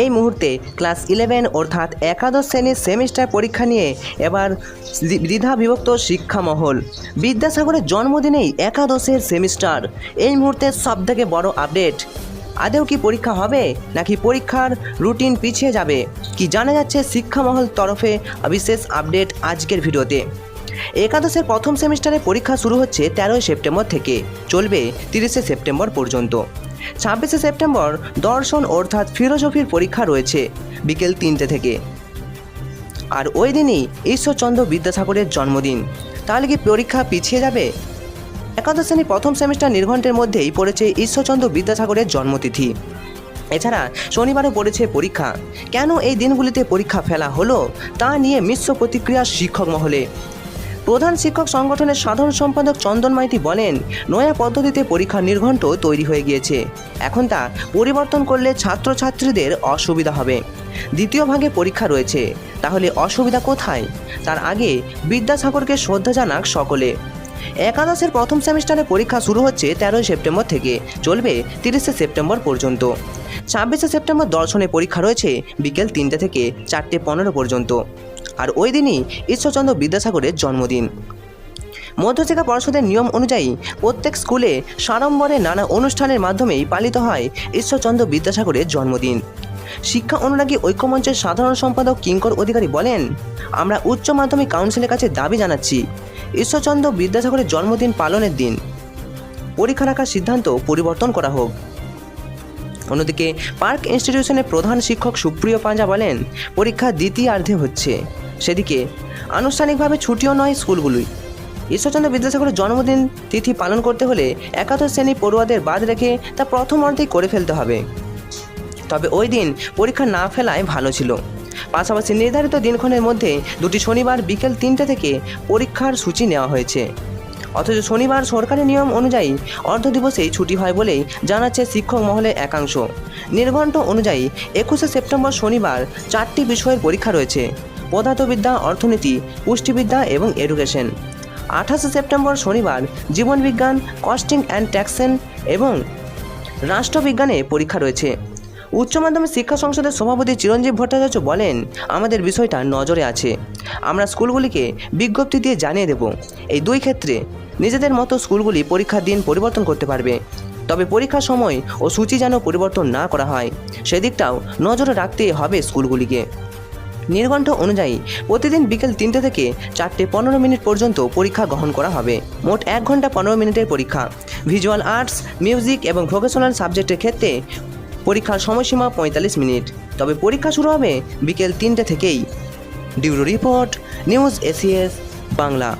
এই মুহূর্তে class eleven অর্থাৎ একাদশ শ্রেণির সেমিস্টার পরীক্ষা নিয়ে এবার দ্বিধা বিভক্ত শিক্ষামহল। বিদ্যাসাগরের জন্মদিনেই একাদশের সেমিস্টার। এই মুহূর্তে সবথেকে বড় আপডেট। আদেও কি পরীক্ষা হবে, নাকি পরীক্ষার রুটিন পিছিয়ে যাবে? কি জানা যাচ্ছে শিক্ষামহল তরফে বিশেষ আপডেট আজকের ভিডিওতে। একাদশের প্রথম সেমিস্টারে পরীক্ষা শুরু হচ্ছে তেরোই সেপ্টেম্বর থেকে, চলবে তিরিশে সেপ্টেম্বর পর্যন্ত। ছাব্বিশে সেপ্টেম্বর দর্শন অর্থাৎ ফিলোসফির পরীক্ষা রয়েছে, বিকেল তিনটে থেকে। আর ওই দিনই ঈশ্বরচন্দ্র বিদ্যাসাগরের জন্মদিন। তাহলে কি পরীক্ষা পিছিয়ে যাবে? একাদশ শ্রেণি প্রথম সেমিস্টার নির্ঘণ্টের মধ্যেই পড়েছে ঈশ্বরচন্দ্র বিদ্যাসাগরের জন্মতিথি। এছাড়া শনিবারও পড়েছে পরীক্ষা। কেন এই দিনগুলিতে পরীক্ষা ফেলা হলো, তা নিয়ে মিশ্র প্রতিক্রিয়া শিক্ষক মহলে। প্রধান শিক্ষক সংগঠনের সাধারণ সম্পাদক চন্দন মাইতি বলেন, নয়া পদ্ধতিতে পরীক্ষা নির্ঘণ্ট তৈরি হয়ে গিয়েছে। এখন তা পরিবর্তন করলে ছাত্রছাত্রীদের অসুবিধা হবে। দ্বিতীয় ভাগে পরীক্ষা রয়েছে। তাহলে অসুবিধা কোথায়? তার আগে বিদ্যাসাগরকে শ্রদ্ধা জানাক সকলে। একাদশের প্রথম সেমিস্টারে পরীক্ষা শুরু হচ্ছে তেরোই সেপ্টেম্বর থেকে, চলবে তিরিশে সেপ্টেম্বর পর্যন্ত। ছাব্বিশে সেপ্টেম্বর দর্শনে পরীক্ষা রয়েছে বিকেল তিনটে থেকে চারটে পনেরো পর্যন্ত। আর ওই দিনই ঈশ্বরচন্দ্র বিদ্যাসাগরের জন্মদিন। মধ্যশিক্ষা পর্ষদের নিয়ম অনুযায়ী প্রত্যেক স্কুলে সাড়ম্বরে নানা অনুষ্ঠানের মাধ্যমেই পালিত হয় ঈশ্বরচন্দ্র বিদ্যাসাগরের জন্মদিন। শিক্ষা অনুরাগী ঐক্যমঞ্চের সাধারণ সম্পাদক কিঙ্কর অধিকারী বলেন, আমরা উচ্চ মাধ্যমিক কাউন্সিলের কাছে দাবি জানাচ্ছি, ঈশ্বরচন্দ্র বিদ্যাসাগরের জন্মদিন পালনের দিন। পরীক্ষা রাখার সিদ্ধান্ত পরিবর্তন করা হোক। অন্যদিকে পার্ক ইনস্টিটিউশনের প্রধান শিক্ষক সুপ্রিয় পাঁজা বলেন, পরীক্ষা দ্বিতীয়ার্ধে হচ্ছে। সেদিকে আনুষ্ঠানিকভাবে ছুটিও নয় স্কুলগুলোই। ঈশ্বরচন্দ্র বিদ্যাসাগরের জন্মদিন তিথি পালন করতে হলে একাদশ শ্রেণি পড়ুয়াদের বাদ রেখে তা প্রথম অর্ধেই করে ফেলতে হবে। তবে ওই দিন পরীক্ষা না ফেলায় ভালো ছিল। পাশাপাশি নির্ধারিত দিনক্ষণের মধ্যে দুটি শনিবার বিকেল তিনটে থেকে পরীক্ষার সূচি নেওয়া হয়েছে। অথচ শনিবার সরকারি নিয়ম অনুযায়ী অর্ধ দিবসেই ছুটি হয় বলেই জানাচ্ছে শিক্ষক মহলের একাংশ। নির্ঘণ্ট অনুযায়ী একুশে সেপ্টেম্বর শনিবার চারটি বিষয়ের পরীক্ষা রয়েছে। পদার্থবিদ্যা, অর্থনীতি, পুষ্টিবিদ্যা এবং এডুকেশন। আঠাশে সেপ্টেম্বর শনিবার জীবনবিজ্ঞান, কস্টিং অ্যান্ড ট্যাক্সেন এবং রাষ্ট্রবিজ্ঞানে পরীক্ষা রয়েছে। উচ্চ মাধ্যমিক শিক্ষা সংসদের সভাপতি চিরঞ্জীব ভট্টাচার্য বলেন, আমাদের বিষয়টা নজরে আছে। আমরা স্কুলগুলিকে বিজ্ঞপ্তি দিয়ে জানিয়ে দেব। এই দুই ক্ষেত্রে নিজেদের মতো স্কুলগুলি পরীক্ষার দিন পরিবর্তন করতে পারবে। তবে পরীক্ষার সময় ও সূচি যেন পরিবর্তন না করা হয়, সেদিকটাও নজরে রাখতে হবে স্কুলগুলিকে। নির্ঘণ্ট অনুযায়ী প্রতিদিন বিকেল তিনটে থেকে চারটে পনেরো মিনিট পর্যন্ত পরীক্ষা গ্রহণ করা হবে। মোট এক ঘণ্টা পনেরো মিনিটের পরীক্ষা। ভিজুয়াল আর্টস, মিউজিক এবং ভোকেশনাল সাবজেক্টের ক্ষেত্রে পরীক্ষার সময়সীমা পঁয়তাল্লিশ মিনিট। তবে পরীক্ষা শুরু হবে বিকেল তিনটে থেকেই। ডিউরো রিপোর্ট, নিউজ এসিএস, বাংলা।